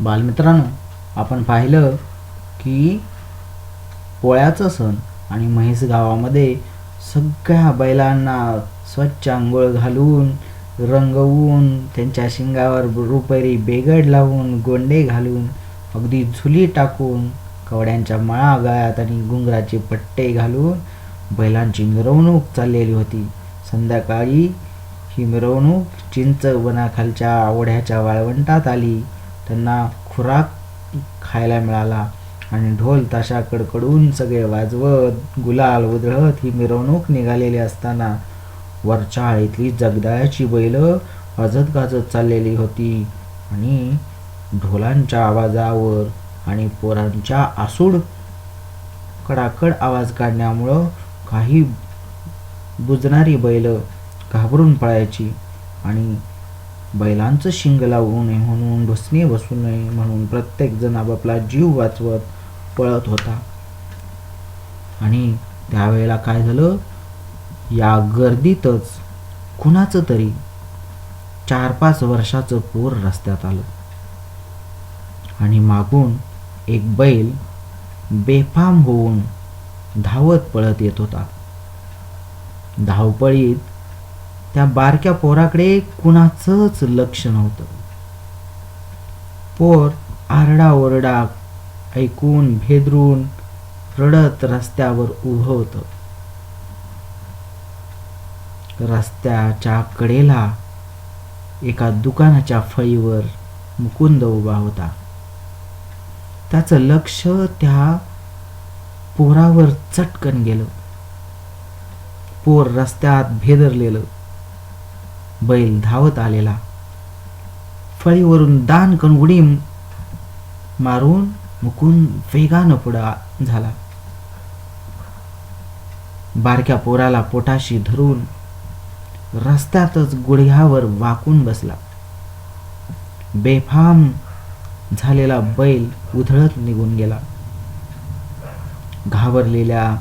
बालमित्रांनो आपण पाहिलं की पोळ्याचा सण आणि म्हैस गावामध्ये सगळ्या बैलांना स्वच्छ आंघोळ घालून रंगवून त्यांच्या शिंगावर रुपेरी बेगड लावून गोंडे घालून अगदी झुली टाकून कवड्यांच्या माळा गळ्यात आणि घुंगराचे पट्टे घालून बैलांची मिरवणूक चाललेली होती. संध्याकाळी ही मिरवणूक चिंच वनाखालच्या ओढ्याच्या वाळवंटात आली. त्यांना खुराक खायला मिळाला आणि ढोल ताशा कडकडून सगळे वाजवत गुलाल उधळत ही मिरवणूक निघालेली असताना वरच्या आळीतली जगदाळ्याची बैल वाजत गाजत चाललेली होती आणि ढोलांच्या आवाजावर आणि पोरांच्या आसूड कडाकड आवाज काढण्यामुळं काही बुजणारी बैल घाबरून पळायची आणि बैलांचं शिंग लावू नये म्हणून ढुसणी बसू नये म्हणून प्रत्येक जण आपापला जीव वाचवत पळत होता. आणि त्यावेळेला काय झालं? या गर्दीतच कुणाचं तरी चार पाच वर्षाचं पोर रस्त्यात आलं. आणि मागून एक बैल बेफाम होऊन धावत पळत येत होता. धावपळीत त्या बारक्या पोराकडे कुणाचंच लक्ष नव्हतं. पोर आरडाओरडा ऐकून भेदरून रडत रस्त्यावर उभं होतं. रस्त्याच्या कडेला एका दुकानाच्या फळीवर मुकुंद उभा होता. त्याचं लक्ष त्या पोरावर चटकन गेलं. पोर रस्त्यात भेदरलेलं. बैल धावत आलेला. फळीवरून दान कण उडी मारून मुकून वेगानं पुढा झाला. बारक्या पोराला पोटाशी धरून रस्त्यातच गुडघ्यावर वाकून बसला. बेफाम झालेला बैल उधळत निघून गेला. घाबरलेल्या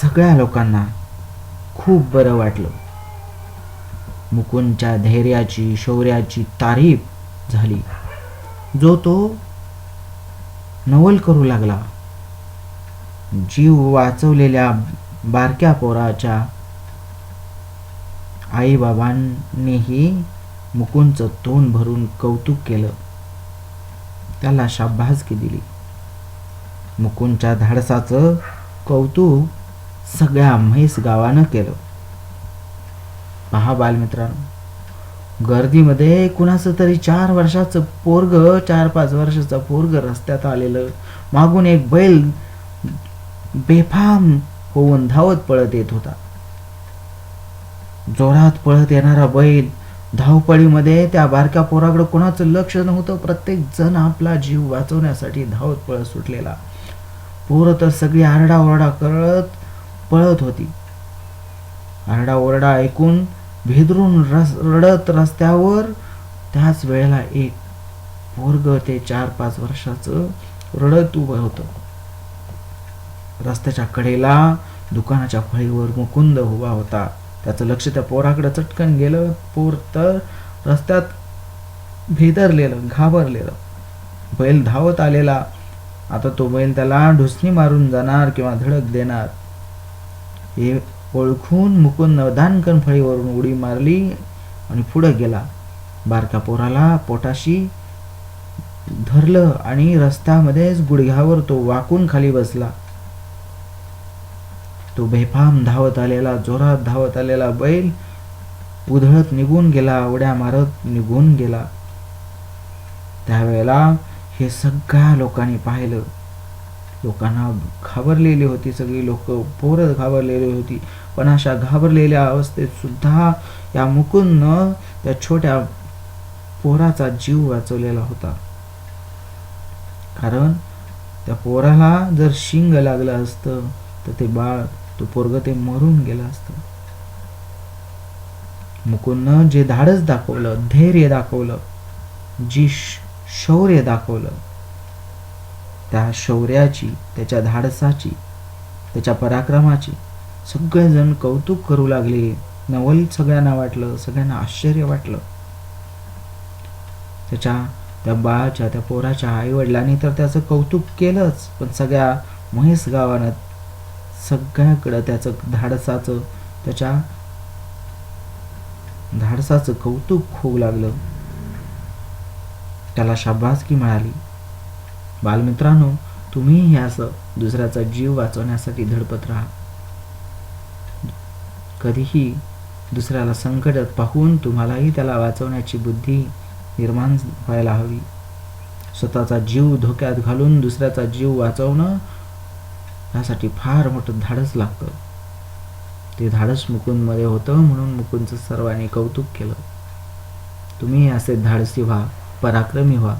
सगळ्या लोकांना खूप बरं वाटलं. मुकुंदच्या धैर्याची शौर्याची तारीफ झाली. जो तो नवल करू लागला. जीव वाचवलेल्या बारक्या पोराच्या आईबाबांनीही मुकुंदचं तोंड भरून कौतुक केलं. त्याला शाबासकी दिली. मुकुंदच्या धाडसाचं कौतुक सगळ्या म्हैस गावानं केलं. पहा बालमित्रांनो गर्दीमध्ये कुणाचं तरी चार वर्षाचं पोरग चार पाच वर्षाचं पोरग रस्त्यात आलेलं मागून एक बैल बेफाम होऊन धावत पळत येत होता. जोरात पळत येणारा बैल धावपळीमध्ये त्या बारक्या पोराकडे कोणाचं लक्ष नव्हतं प्रत्येक जण आपला जीव वाचवण्यासाठी धावत पळत सुटलेला. पोरं तर सगळी आरडाओरडा करत पळत होती. आरडाओरडा ऐकून भेदरून रस रडत रस्त्यावर त्याच वेळेला एक पोरग ते चार पाच वर्षाचं रडत उभं होतं. रस्त्याच्या कडेला दुकानाच्या फळीवर मुकुंद उभा होता. त्याचं लक्ष त्या पोराकडे चटकन गेलं. पोर तर रस्त्यात भेदरलेलं घाबरलेलं. बैल धावत आलेला. आता तो बैल त्याला ढुसणी मारून जाणार किंवा धडक देणार. हे ओळखून मुकुंद दानकन फळीवरून उडी मारली आणि पुढं गेला. बारका पोराला पोटाशी धरलं आणि रस्त्यामध्येच गुडघ्यावर तो वाकून खाली बसला. तो बेफाम धावत आलेला जोरात धावत आलेला बैल उधळत निघून गेला उड्या मारत निघून गेला. त्यावेळेला हे सगळ्या लोकांनी पाहिलं. लोकांना घाबरलेली होती सगळी लोक पोरं घाबरलेली होती. पण अशा घाबरलेल्या अवस्थेत सुद्धा या मुकुंदनं त्या छोट्या पोराचा जीव वाचवलेला होता. कारण त्या पोराला जर शिंग लागलं असतं तर ते बाळ तो पोरग ते मरून गेलं असतं. मुकुंदनं जे धाडस दाखवलं धैर्य दाखवलं जी शौर्य दाखवलं त्या शौर्याची त्याच्या धाडसाची त्याच्या पराक्रमाची सगळेजण कौतुक करू लागले. नवल सगळ्यांना वाटलं सगळ्यांना आश्चर्य वाटलं. त्याच्या त्या बाळाच्या त्या पोराच्या आईवडिलांनी तर त्याचं कौतुक केलंच पण सगळ्या महेश गावानं सगळ्याकडं त्याचं धाडसाचं त्याच्या धाडसाचं कौतुक होऊ लागलं. त्याला शाबासकी मिळाली. बालमित्रांनो तुम्हीही असं दुसऱ्याचा जीव वाचवण्यासाठी धडपत राहा. कधीही दुसऱ्याला संकटात पाहून तुम्हालाही त्याला वाचवण्याची बुद्धी निर्माण व्हायला हवी. स्वतःचा जीव धोक्यात घालून दुसऱ्याचा जीव वाचवणं यासाठी फार मोठं धाडस लागतं. ते धाडस मुकुंदमध्ये होतं म्हणून मुकुंदचं सर्वांनी कौतुक केलं. तुम्ही असे धाडसी व्हा पराक्रमी व्हा.